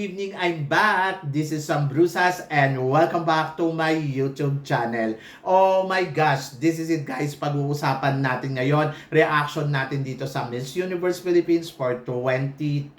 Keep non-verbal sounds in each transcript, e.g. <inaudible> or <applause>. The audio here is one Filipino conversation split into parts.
Evening! I'm back! This is Sam Brusas and welcome back to my YouTube channel. Oh my gosh! This is it guys! Pag-uusapan natin ngayon, reaction natin dito sa Miss Universe Philippines for 2024.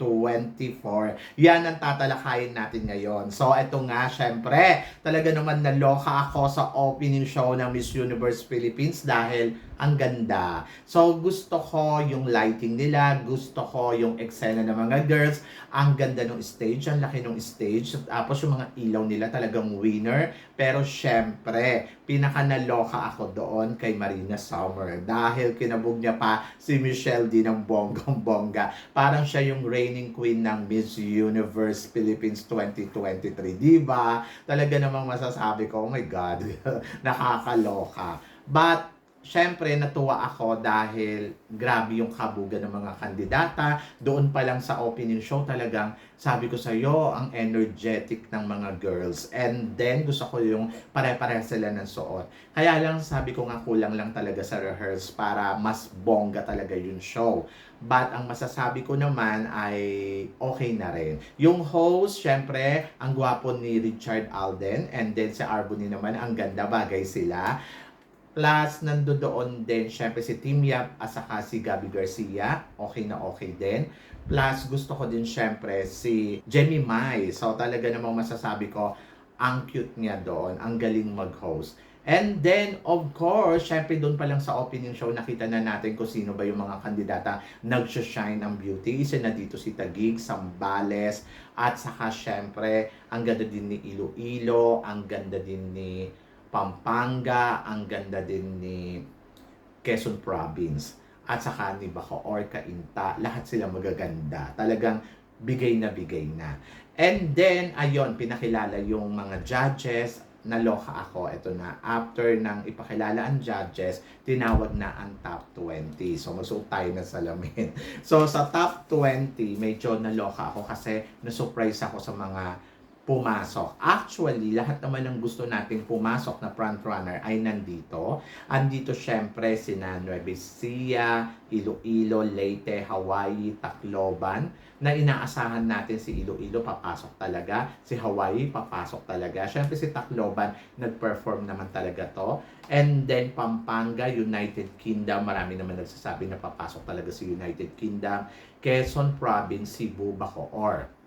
Yan ang tatalakayin natin ngayon. So ito nga, syempre, talaga naman naloka ako sa opening show ng Miss Universe Philippines dahil ang ganda. So gusto ko yung lighting nila, gusto ko yung eksena ng mga girls, ang ganda ng stage, ang laki ng stage. Tapos yung mga ilaw nila talagang winner. Pero syempre, pinaka naloka ako doon kay Marina Summer dahil kinabog niya pa si Michelle din ng bonggang-bongga. Parang siya yung reigning queen ng Miss Universe Philippines 2023, di ba? Talaga namang masasabi ko, oh my God, <laughs> nakakaloka. But Siyempre, natuwa ako dahil grabe yung kabuga ng mga kandidata. Doon pa lang sa opening show talagang sabi ko sa iyo ang energetic ng mga girls. And then gusto ko yung pare-pare sila ng suot. Kaya lang sabi ko nga kulang lang talaga sa rehearse para mas bongga talaga yung show. But ang masasabi ko naman ay okay na rin. Yung host, syempre, ang gwapo ni Richard Alden. And then si Arboni naman, ang ganda bagay sila. Plus, nandoon din, syempre si Team Yap at saka si Gabby Garcia. Okay na okay din. Plus, gusto ko din syempre si Jemmy Mai. So, talaga namang masasabi ko, ang cute niya doon. Ang galing mag-host. And then, of course, syempre doon pa lang sa opening show, nakita na natin kung sino ba yung mga kandidata nag-shine ang beauty. Isa na dito si Tagig, Sambales, at saka syempre, ang ganda din ni Iloilo, ang ganda din ni Pampanga, ang ganda din ni Quezon Province at saka ni Bacoor, Cainta, lahat sila magaganda. Talagang bigay na bigay na. And then, ayun, pinakilala yung mga judges, naloka ako. Ito na, after ng ipakilala ang judges, tinawag na ang top 20. So, masuot tayo na salamin. <laughs> So, sa top 20, medyo naloka ako kasi na-surprise ako sa mga pumasok. Actually, lahat naman ng gusto nating pumasok na front runner ay nandito. Andito syempre si Nueva Ecija, Iloilo, Leyte, Hawaii, Tacloban na inaasahan natin si Iloilo papasok talaga, si Hawaii papasok talaga. Syempre si Tacloban nag-perform naman talaga to. And then Pampanga, United Kingdom, marami naman nagsasabi na papasok talaga si United Kingdom. Quezon Province, Cebu, Bacoor.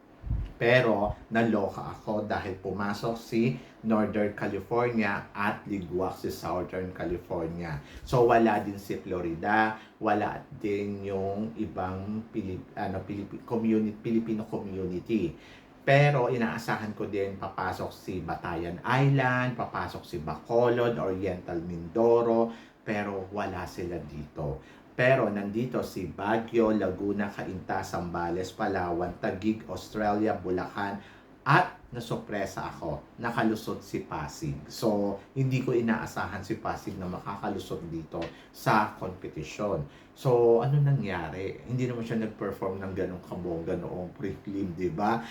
Pero naloka ako dahil pumasok si Northern California at ligwak si Southern California. So wala din si Florida, wala din yung ibang Pilip, ano, Pilip, community, Filipino community. Pero inaasahan ko din papasok si Batayan Island, papasok si Bacolod, Oriental Mindoro, pero wala sila dito. Pero nandito si Baguio, Laguna, Cainta, Sambales, Palawan, Taguig, Australia, Bulacan, at nasopresa ako, nakalusot si Pasig. So, hindi ko inaasahan si Pasig na makakalusot dito sa kompetisyon. So, ano nangyari? Hindi naman siya nag-perform ng ganong kabongga noong prelim, di ba?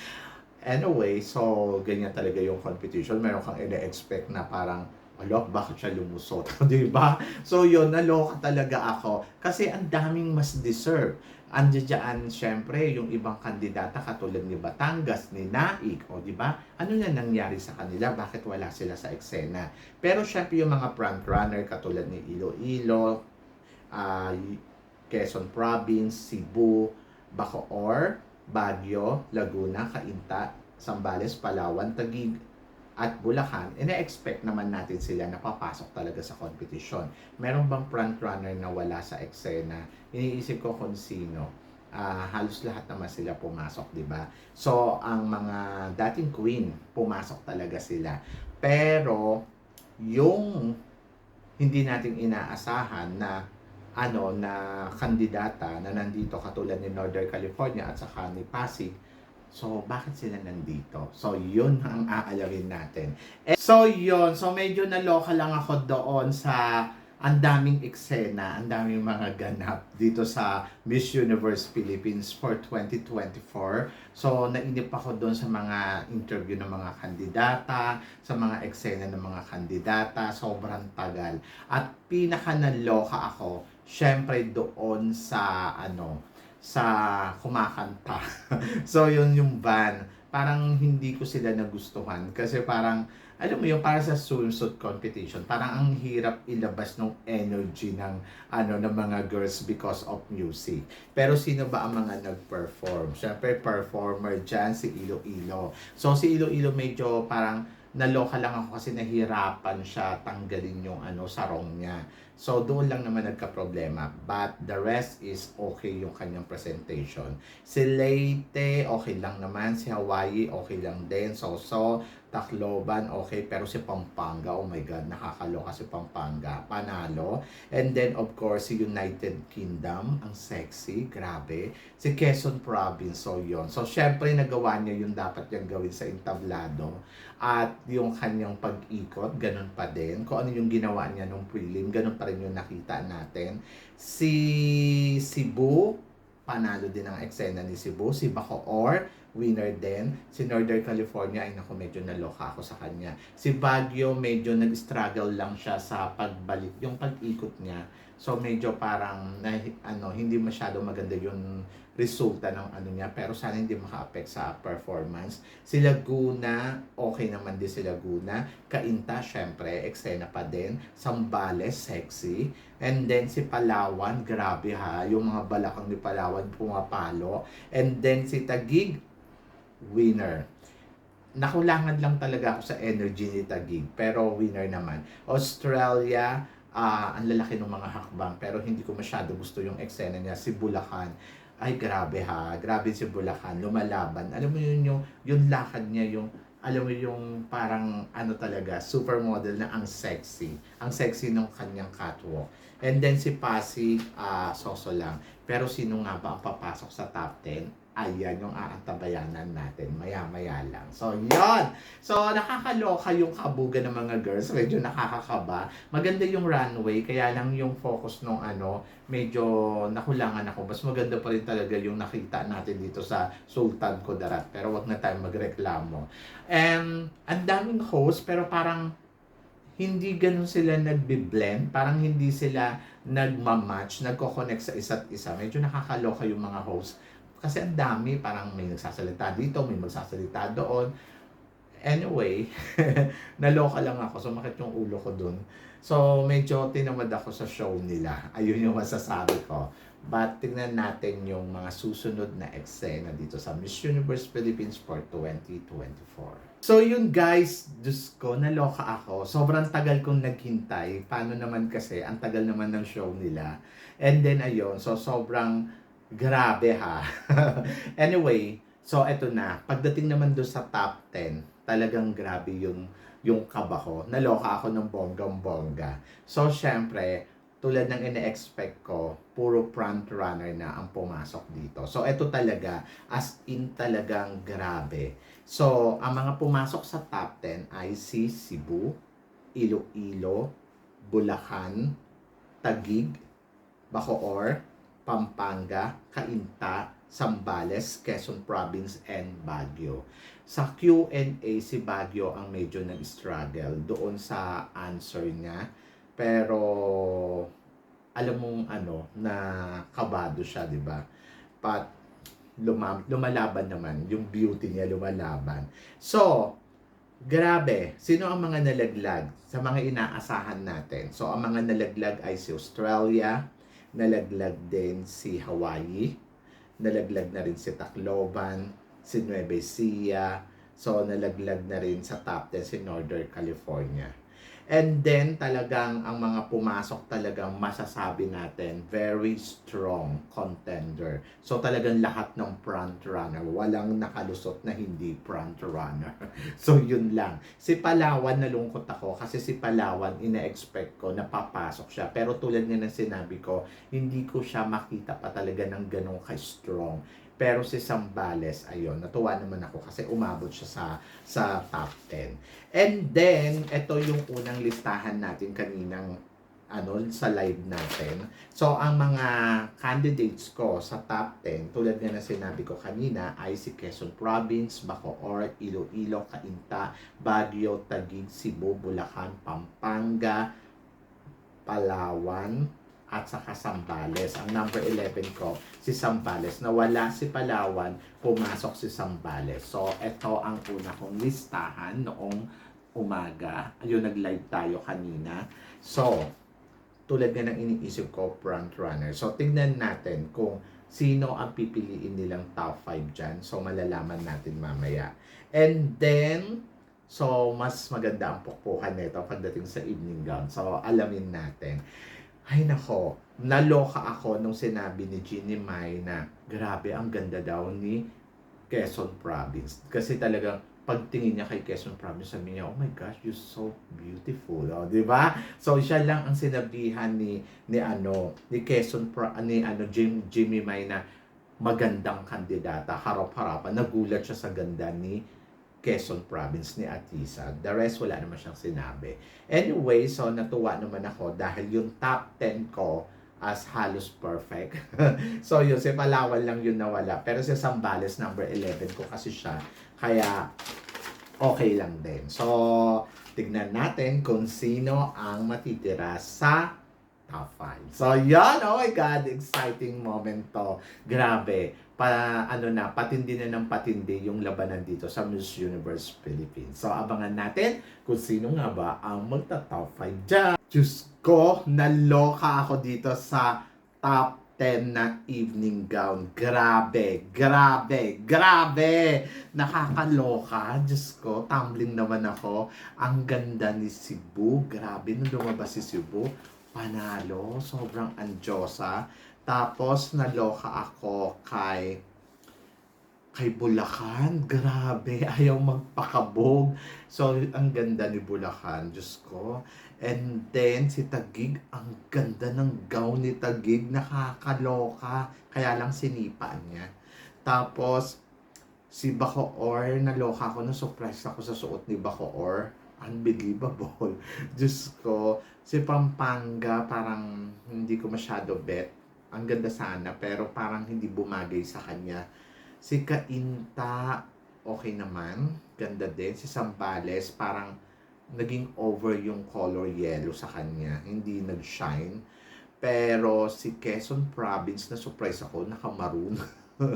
Anyway, so, ganyan talaga yung competition. Meron kang ina-expect na parang Alok, bakit siya lumusot? <laughs> di ba? So yun, naloka talaga ako. Kasi ang daming mas deserve. Andiyan syempre, yung ibang kandidata katulad ni Batangas, ni Naik, o di ba? Ano na nangyari sa kanila? Bakit wala sila sa eksena? Pero syempre yung mga front runner katulad ni Iloilo, uh, Quezon Province, Cebu, Bacoor, Baguio, Laguna, Cainta, Sambales, Palawan, Taguig, at Bulacan, ina-expect naman natin sila na papasok talaga sa competition. Meron bang front runner na wala sa eksena? Iniisip ko kung sino. Uh, halos lahat naman sila pumasok, di ba? So, ang mga dating queen, pumasok talaga sila. Pero, yung hindi nating inaasahan na ano na kandidata na nandito katulad ni Northern California at saka ni Pasig So, bakit sila nandito? So, yun ang aalamin natin. And, so, yun. So, medyo naloka lang ako doon sa ang daming eksena, ang daming mga ganap dito sa Miss Universe Philippines for 2024. So, nainip ako doon sa mga interview ng mga kandidata, sa mga eksena ng mga kandidata, sobrang tagal. At pinaka naloka ako, syempre doon sa ano, sa kumakanta. <laughs> so, yun yung van. Parang hindi ko sila nagustuhan kasi parang alam mo yung para sa swimsuit competition, parang ang hirap ilabas ng energy ng ano ng mga girls because of music. Pero sino ba ang mga nag-perform? Syempre performer diyan si Iloilo. So si Iloilo medyo parang naloka lang ako kasi nahirapan siya tanggalin yung ano sarong niya. So doon lang naman nagka-problema. But the rest is okay yung kanyang presentation. Si Leyte, okay lang naman. Si Hawaii, okay lang din. So, so, Tacloban, okay. Pero si Pampanga, oh my God, nakakaloka si Pampanga. Panalo. And then, of course, si United Kingdom, ang sexy, grabe. Si Quezon Province, so yon So, syempre, nagawa niya yung dapat niyang gawin sa entablado. At yung kanyang pag-ikot, ganun pa din. Kung ano yung ginawa niya nung prelim, ganun pa rin yung nakita natin. Si Cebu, panalo din ang eksena ni Cebu. Si Bacoor, winner din. Si Northern California, ay naku, medyo naloka ako sa kanya. Si Baguio, medyo nag-struggle lang siya sa pagbalik, yung pag-ikot niya. So medyo parang na, ano, hindi masyado maganda yung resulta ng ano niya pero sana hindi maka-affect sa performance. Si Laguna, okay naman din si Laguna. Kainta, syempre, eksena pa din. Sambales, sexy. And then si Palawan, grabe ha, yung mga balakang ni Palawan pumapalo. And then si Tagig, winner. Nakulangan lang talaga ako sa energy ni Tagig, pero winner naman. Australia, ah ang lalaki ng mga hakbang, pero hindi ko masyado gusto yung eksena niya. Si Bulacan, ay grabe ha, grabe si Bulacan, lumalaban. Alam mo yun yung, yung lakad niya, yung alam mo yung parang ano talaga, supermodel na ang sexy. Ang sexy ng kanyang catwalk. And then si Pasig, ah soso lang. Pero sino nga ba ang papasok sa top 10? Ayan yung aantabayanan natin. Maya-maya lang. So, yon So, nakakaloka yung kabuga ng mga girls. Medyo nakakakaba. Maganda yung runway. Kaya lang yung focus nung ano, medyo nakulangan ako. Mas maganda pa rin talaga yung nakita natin dito sa Sultan Kudarat. Pero wag na tayo magreklamo. And, ang daming host, pero parang hindi ganun sila nagbi-blend. Parang hindi sila nagmamatch, nagko-connect sa isa't isa. Medyo nakakaloka yung mga host. Kasi ang dami, parang may nagsasalita dito, may magsasalita doon. Anyway, <laughs> naloka lang ako. Sumakit yung ulo ko dun. So, medyo tinamad ako sa show nila. <laughs> Ayun yung masasabi ko. But tingnan natin yung mga susunod na eksena dito sa Miss Universe Philippines for 2024. So yun guys, Diyos ko, naloka ako. Sobrang tagal kong naghintay. Paano naman kasi, ang tagal naman ng show nila. And then ayun, so sobrang grabe ha. <laughs> anyway, so eto na. Pagdating naman doon sa top 10, talagang grabe yung yung kaba ko. Naloka ako ng bonggang-bongga. So, syempre, tulad ng ine-expect ko, puro front runner na ang pumasok dito. So, ito talaga, as in talagang grabe. So, ang mga pumasok sa top 10 ay si Cebu, Iloilo, Bulacan, Tagig, Bacoor, Pampanga, Cainta, Sambales, Quezon Province, and Baguio. Sa Q&A, si Baguio ang medyo nag-struggle doon sa answer niya. Pero, alam mong ano, na kabado siya, di ba? But, luma- lumalaban naman. Yung beauty niya lumalaban. So, grabe. Sino ang mga nalaglag sa mga inaasahan natin? So, ang mga nalaglag ay si Australia, nalaglag din si Hawaii, nalaglag na rin si Tacloban, si Nueva Ecija, so nalaglag na rin sa top 10 si Northern California. And then talagang ang mga pumasok talagang masasabi natin very strong contender. So talagang lahat ng front runner, walang nakalusot na hindi front runner. <laughs> so yun lang. Si Palawan nalungkot ako kasi si Palawan ina-expect ko na papasok siya. Pero tulad nga ng sinabi ko, hindi ko siya makita pa talaga ng ganong ka-strong. Pero si Sambales, ayun, natuwa naman ako kasi umabot siya sa sa top 10. And then, ito yung unang listahan natin kaninang ano sa live natin. So, ang mga candidates ko sa top 10, tulad nga na sinabi ko kanina, ay si Quezon Province, Bacoor, Iloilo, Cainta, Baguio, Taguig, Cebu, Bulacan, Pampanga, Palawan, at saka Sambales. Ang number 11 ko, si Sambales. Nawala si Palawan, pumasok si Sambales. So, ito ang una kong listahan noong umaga. Ayun, nag-live tayo kanina. So, tulad nga ng iniisip ko, front runner. So, tignan natin kung sino ang pipiliin nilang top 5 dyan. So, malalaman natin mamaya. And then, so, mas maganda ang pukpukan nito pagdating sa evening gown. So, alamin natin. Ay nako, naloka ako nung sinabi ni Ginny Mai na grabe ang ganda daw ni Quezon Province. Kasi talagang pagtingin niya kay Quezon Province, sabi niya, oh my gosh, you're so beautiful. Oh, di ba? So, siya lang ang sinabihan ni, ni ano, ni Quezon, Pro, ni ano, Jim, Jimmy May na magandang kandidata, harap-harapan. Nagulat siya sa ganda ni Quezon Province ni Atisa. The rest, wala naman siyang sinabi. Anyway, so natuwa naman ako dahil yung top 10 ko as halos perfect. <laughs> so yun, si Palawan lang yun nawala. Pero si Sambales, number 11 ko kasi siya. Kaya, okay lang din. So, tignan natin kung sino ang matitira sa top 5. So, yan, oh my God, exciting moment to. Grabe, pa, ano na, patindi na ng patindi yung labanan dito sa Miss Universe Philippines. So, abangan natin kung sino nga ba ang magta-top 5 dyan. Diyos ko, naloka ako dito sa top 10 na evening gown. Grabe, grabe, grabe! Nakakaloka. Diyos ko, tumbling naman ako. Ang ganda ni Cebu. Grabe, nung lumabas si Cebu, panalo. Sobrang andyosa. Tapos, naloka ako kay kay Bulacan. Grabe, <laughs> ayaw magpakabog. So, ang ganda ni Bulacan, Diyos ko. And then, si Tagig, ang ganda ng gown ni Tagig. Nakakaloka. Kaya lang sinipaan niya. Tapos, si Bacoor, naloka ako, na-surprise ako sa suot ni Bacoor. Unbelievable. <laughs> Diyos ko, si Pampanga, parang hindi ko masyado bet. Ang ganda sana, pero parang hindi bumagay sa kanya. Si Kainta, okay naman. Ganda din. Si Sambales, parang naging over yung color yellow sa kanya. Hindi nag-shine. Pero si Quezon Province, na surprise ako, naka-maroon.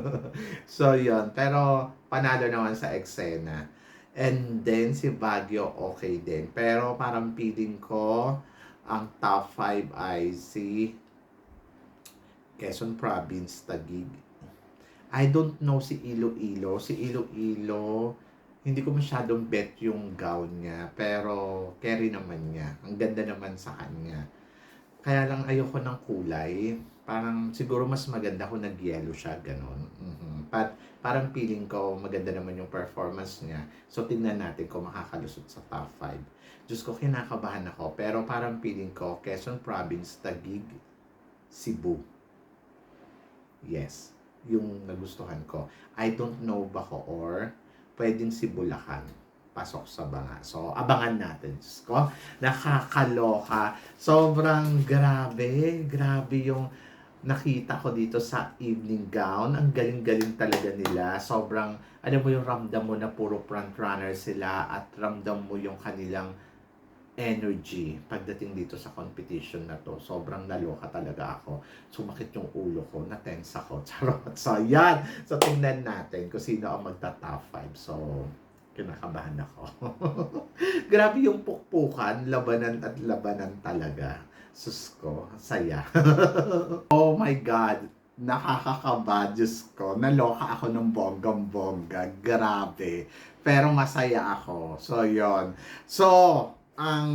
<laughs> so, yun. Pero, panalo naman sa eksena. And then, si Baguio, okay din. Pero, parang feeling ko, ang top 5 ay si Quezon Province, Taguig. I don't know si Iloilo. Si Iloilo, hindi ko masyadong bet yung gown niya. Pero, carry naman niya. Ang ganda naman sa kanya. Kaya lang ayoko ng kulay. Parang siguro mas maganda kung nag-yellow siya, ganun. Mhm. But parang feeling ko maganda naman yung performance niya. So tingnan natin kung makakalusot sa top 5. Diyos ko, kinakabahan ako. Pero parang feeling ko, Quezon Province, Taguig, Cebu. Yes, yung nagustuhan ko. I don't know Bacoor, pwedeng si Bulacan pasok sa banga. So, abangan natin. Diyos ko, nakakaloka. Sobrang grabe. Grabe yung nakita ko dito sa evening gown. Ang galing-galing talaga nila. Sobrang, alam mo yung ramdam mo na puro front runner sila at ramdam mo yung kanilang energy pagdating dito sa competition na to. Sobrang naloka talaga ako. Sumakit yung ulo ko, na-tense ako. <laughs> Charot. So, yan. So, tingnan natin kung sino ang magta-top 5. So, kinakabahan ako. <laughs> Grabe yung pukpukan, labanan at labanan talaga. Sus ko, saya. <laughs> oh my God, nakakakaba, Diyos ko. Naloka ako ng bonggang-bongga. Grabe. Pero masaya ako. So, yon So, ang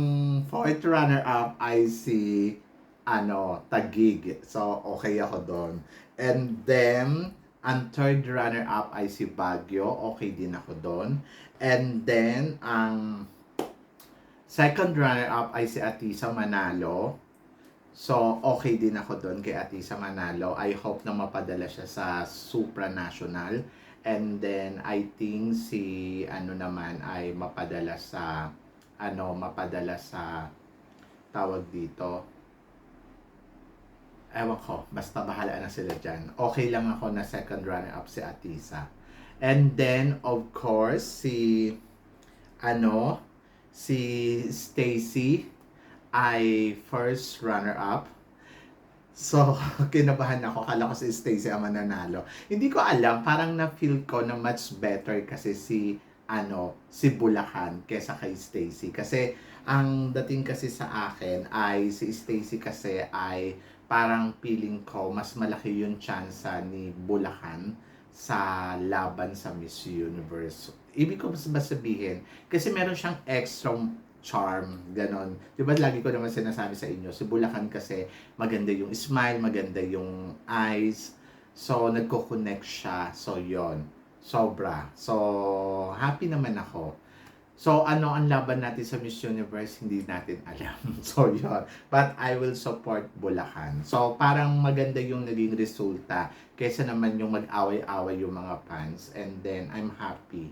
fourth runner-up ay si ano, Tagig. So, okay ako doon. And then, ang third runner-up ay si Baguio. Okay din ako doon. And then, ang second runner-up ay si Atisa Manalo. So, okay din ako doon kay Atisa Manalo. I hope na mapadala siya sa supranational. And then, I think si, ano naman, ay mapadala sa, ano, mapadala sa, tawag dito, ewan ko, basta bahala na sila dyan. Okay lang ako na second runner-up si Atisa. And then, of course, si, ano, si Stacy ay first runner-up. So, <laughs> kinabahan ako. Kala ko si Stacey ang mananalo. Hindi ko alam. Parang na-feel ko na much better kasi si, ano, si Bulacan kesa kay Stacey. Kasi, ang dating kasi sa akin ay si Stacey kasi ay parang feeling ko mas malaki yung chance ni Bulacan sa laban sa Miss Universe. Ibig ko ba sabihin, kasi meron siyang extra charm, ganon. Di ba lagi ko naman sinasabi sa inyo, si Bulacan kasi maganda yung smile, maganda yung eyes. So, nagko-connect siya. So, yon Sobra. So, happy naman ako. So, ano ang laban natin sa Miss Universe? Hindi natin alam. <laughs> so, yon But I will support Bulacan. So, parang maganda yung naging resulta kaysa naman yung mag-away-away yung mga fans. And then, I'm happy.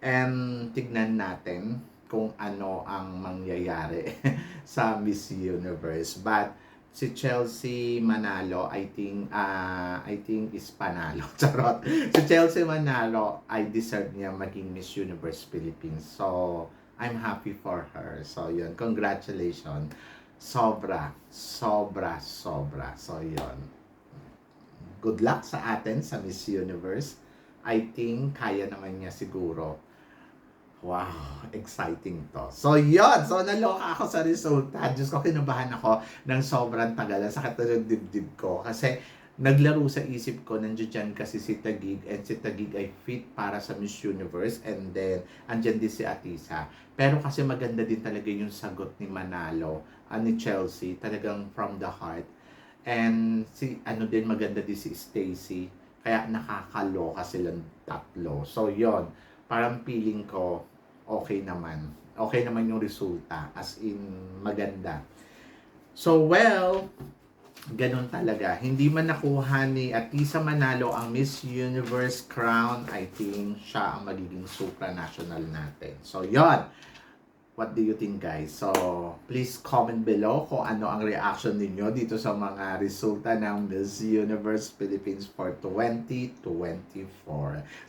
And tignan natin kung ano ang mangyayari <laughs> sa Miss Universe. But si Chelsea Manalo, I think uh, I think is panalo. <laughs> Charot. Si Chelsea Manalo, I deserve niya maging Miss Universe Philippines. So, I'm happy for her. So, yun. Congratulations. Sobra, sobra, sobra. So, yun. Good luck sa atin sa Miss Universe. I think kaya naman niya siguro. Wow, exciting to. So, yun. So, naloka ako sa resulta. Diyos ko, kinabahan ako ng sobrang tagal. Ang sakit na ng dibdib ko. Kasi, naglaro sa isip ko, nandiyan dyan kasi si Tagig and si Tagig ay fit para sa Miss Universe and then andyan din si Atisa. Pero kasi maganda din talaga yung sagot ni Manalo, uh, ni Chelsea, talagang from the heart. And si ano din maganda din si Stacy. Kaya nakakaloka silang tatlo. So yon parang feeling ko okay naman. Okay naman yung resulta as in maganda. So well, ganun talaga. Hindi man nakuha ni Atisa Manalo ang Miss Universe crown, I think siya ang magiging supranational natin. So yon What do you think guys? So, please comment below kung ano ang reaction ninyo dito sa mga resulta ng Miss Universe Philippines for 2024.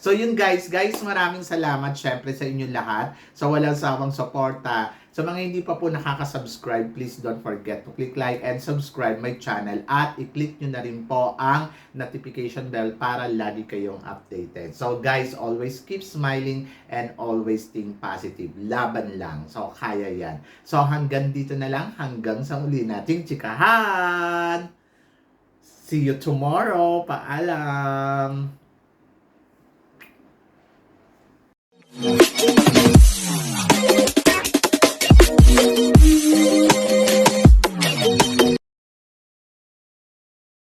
So, yun guys. Guys, maraming salamat syempre sa inyong lahat. Sa walang sawang suporta. Sa mga hindi pa po nakaka-subscribe, please don't forget to click like and subscribe my channel at i-click nyo na rin po ang notification bell para lagi kayong updated. So guys, always keep smiling and always think positive. Laban lang. So kaya yan. So hanggang dito na lang. Hanggang sa muli nating chikahan! See you tomorrow. Paalam!